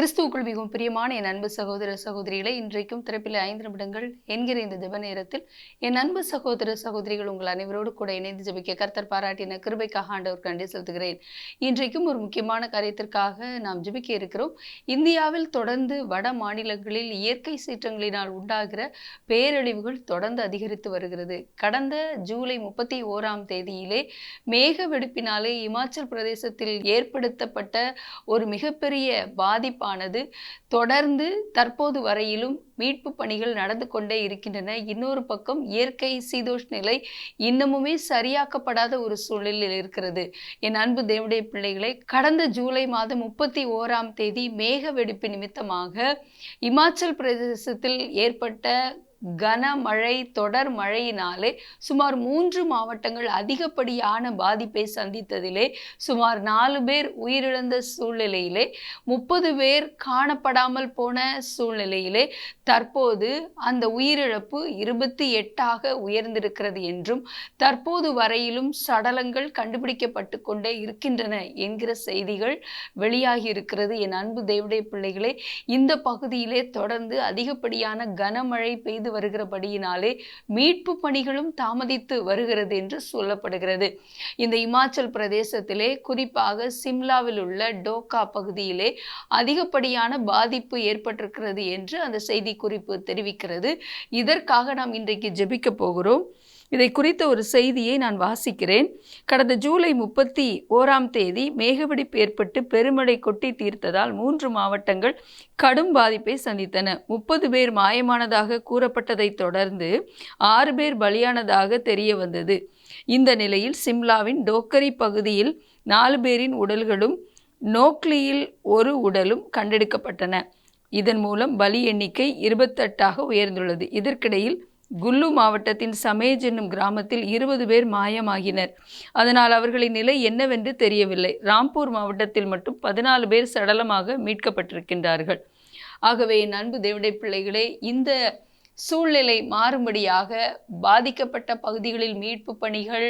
கிறிஸ்துவுக்குள் மிகவும் பிரியமான என் அன்பு சகோதர சகோதரிகளை இன்றைக்கும் திறப்பில் ஐந்து நிமிடங்கள் என்கிற இந்த ஜெப நேரத்தில் என் அன்பு சகோதர சகோதரிகள் உங்கள் அனைவரோடு கூட இணைந்து ஜபிக்க கர்த்தர் பாராட்டின கிருபைக்காக ஆண்டவர் கண்டி செலுத்துகிறேன். இன்றைக்கும் ஒரு முக்கியமான காரியத்திற்காக நாம் ஜபிக்க இருக்கிறோம். இந்தியாவில் தொடர்ந்து வட மாநிலங்களில் இயற்கை சீற்றங்களினால் உண்டாகிற பேரழிவுகள் தொடர்ந்து அதிகரித்து வருகிறது. கடந்த ஜூலை முப்பத்தி ஓராம் தேதியிலே மேக வெடிப்பினாலே இமாச்சல் பிரதேசத்தில் ஏற்படுத்தப்பட்ட ஒரு மிகப்பெரிய மீட்பானது தொடர்ந்து தற்போது வரையிலும் மீட்பு பணிகள் நடந்து கொண்டே இருக்கின்றன. இன்னொரு பக்கம் இயற்கை சீதோஷ் நிலை இன்னமுமே சரியாக்கப்படாத ஒரு சூழலில் இருக்கிறது. என் அன்பு தேவடைய பிள்ளைகளை கடந்த ஜூலை மாதம் முப்பத்தி ஓராம் தேதி மேக வெடிப்பு நிமித்தமாக இமாச்சல் பிரதேசத்தில் ஏற்பட்ட கனமழை தொடர் மழையினாலே சுமார் மூன்று மாவட்டங்கள் அதிகப்படியான பாதிப்பை சந்தித்ததிலே சுமார் நாலு பேர் உயிரிழந்த சூழ்நிலையிலே முப்பது பேர் காணப்படாமல் போன சூழ்நிலையிலே தற்போது அந்த உயிரிழப்பு இருபத்தி எட்டாக உயர்ந்திருக்கிறது என்றும் தற்போது வரையிலும் சடலங்கள் கண்டுபிடிக்கப்பட்டு கொண்டே இருக்கின்றன என்கிற செய்திகள் வெளியாகி இருக்கிறது என் அன்பு தேவடைய பிள்ளைகளே இந்த பகுதியிலே தொடர்ந்து அதிகப்படியான கனமழை பெய்து வருகிறபடியினாலே மீட்பு பணிகளும் தாமதித்து வருகிறது என்று சொல்லப்படுகிறது. இந்த இமாச்சல் பிரதேசத்திலே குறிப்பாக சிம்லாவில் உள்ள டோக்கா பகுதியிலே அதிகப்படியான பாதிப்பு ஏற்பட்டிருக்கிறது என்று அந்த செய்தி குறிப்பு தெரிவிக்கிறது. இதற்காக நாம் இன்றைக்கு ஜெபிக்க போகிறோம். இதை குறித்த ஒரு செய்தியை நான் வாசிக்கிறேன். கடந்த ஜூலை முப்பத்தி ஓராம் தேதி மேகவெடிப்பு ஏற்பட்டு பெருமழை கொட்டி தீர்த்ததால் மூன்று மாவட்டங்கள் கடும் பாதிப்பை சந்தித்தன. முப்பது பேர் மாயமானதாக கூறப்பட்டதைத் தொடர்ந்து ஆறு பேர் பலியானதாக தெரிய வந்தது. இந்த நிலையில் சிம்லாவின் டோக்கரி பகுதியில் நாலு பேரின் உடல்களும் நோக்லியில் ஒரு உடலும் கண்டெடுக்கப்பட்டன. இதன் மூலம் பலி எண்ணிக்கை இருபத்தெட்டாக உயர்ந்துள்ளது. இதற்கிடையில் குல்லு மாவட்டத்தின் சமேஜ் என்னும் கிராமத்தில் இருபது பேர் மாயமாகினர். அதனால் அவர்களின் நிலை என்னவென்று தெரியவில்லை. ராம்பூர் மாவட்டத்தில் மட்டும் பதினாலு பேர் சடலமாக மீட்கப்பட்டிருக்கின்றார்கள். ஆகவே என் அன்பு தேவடை பிள்ளைகளே இந்த சூழ்நிலை மாறும்படியாக பாதிக்கப்பட்ட பகுதிகளில் மீட்பு பணிகள்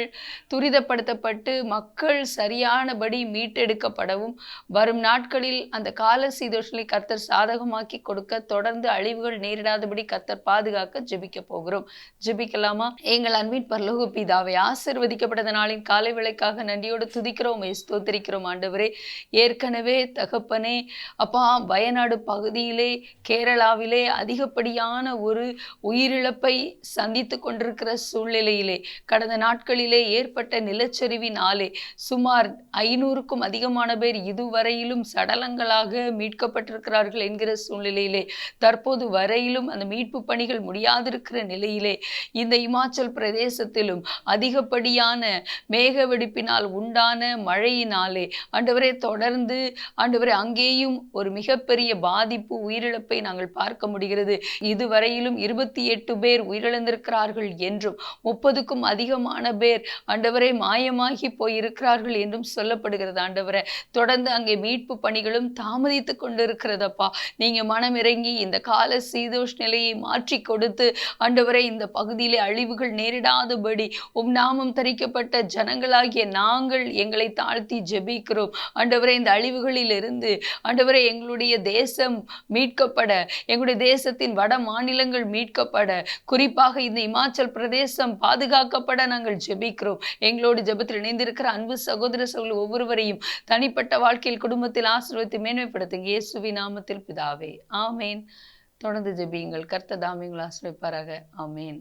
துரிதப்படுத்தப்பட்டு மக்கள் சரியானபடி மீட்டெடுக்கப்படவும் வரும் நாட்களில் அந்த கால சீதோஷனை கர்த்தர் சாதகமாக்கி கொடுக்க தொடர்ந்து அழிவுகள் நேரிடாதபடி கர்த்தர் பாதுகாக்க ஜெபிக்க போகிறோம். ஜெபிக்கலாமா? எங்கள் அன்பின் பரலோக பிதாவை ஆசிர்வதிக்கப்பட்ட நாளின் காலை விளைக்காக நன்றியோடு துதிக்கிறோம் ஸ்தோத்திரிக்கிறோம் ஆண்டவரே. ஏற்கனவே தகப்பனே அப்பா வயநாடு பகுதியிலே கேரளாவிலே அதிகப்படியான ஒரு உயிரிழப்பை சந்தித்து கொண்டிருக்கிற சூழ்நிலையிலே கடந்த நாட்களிலே ஏற்பட்ட நிலச்சரிவினாலே சுமார் ஐநூறுக்கும் அதிகமான பேர் இதுவரையிலும் சடலங்களாக மீட்கப்பட்டிருக்கிறார்கள் என்கிற சூழ்நிலையிலே தற்போது வரையிலும் அந்த மீட்பு பணிகள் முடியாதிருக்கிற நிலையிலே இந்த இமாச்சல் பிரதேசத்திலும் அதிகப்படியான மேக வெடிப்பினால் உண்டான மழையினாலே ஆண்டவரே தொடர்ந்து ஆண்டவரே அங்கேயும் ஒரு மிகப்பெரிய பாதிப்பு உயிரிழப்பை நாங்கள் பார்க்க முடிகிறது. இதுவரையிலும் இருபத்தி எட்டு பேர் உயிரிழந்திருக்கிறார்கள் என்றும் முப்பதுக்கும் அதிகமான பேர் ஆண்டவரே மாயமாகி போயிருக்கிறார்கள் என்றும் சொல்லப்படுகிறது. ஆண்டவரே தொடர்ந்து அங்கே மீட்பு பணிகளும் தாமதித்து கொண்டிருக்கிறதப்பா. நீங்க மனம் இறங்கி இந்த கால சீதோஷ் நிலையை மாற்றி கொடுத்து ஆண்டவரே இந்த பகுதியிலே அழிவுகள் நேரிடாதபடி உம் நாமம் தரிக்கப்பட்ட ஜனங்களாகிய நாங்கள் எங்களை தாழ்த்தி ஜெபிக்கிறோம். ஆண்டவரே இந்த அழிவுகளிலிருந்து ஆண்டவரே எங்களுடைய தேசம் மீட்கப்பட எங்களுடைய தேசத்தின் வட மாநிலங்கள் மீட்கப்பட குறிப்பாக இந்த இமாச்சல் பிரதேசம் பாதுகாக்கப்பட நாங்கள் ஜெபிக்கிறோம். எங்களோடு ஜெபத்தில் இணைந்திருக்கிற அன்பு சகோதர சகோதரர் ஒவ்வொருவரையும் தனிப்பட்ட வாழ்க்கையில் குடும்பத்தில் ஆசிர்வத்தை மேன்மைப்படுத்துங்க. இயேசுவி நாமத்தில் பிதாவே. ஆமேன். தொடர்ந்து ஜெபியுங்கள். கர்த்ததாமியங்கள் ஆசிரியப்பாராக ஆமேன்.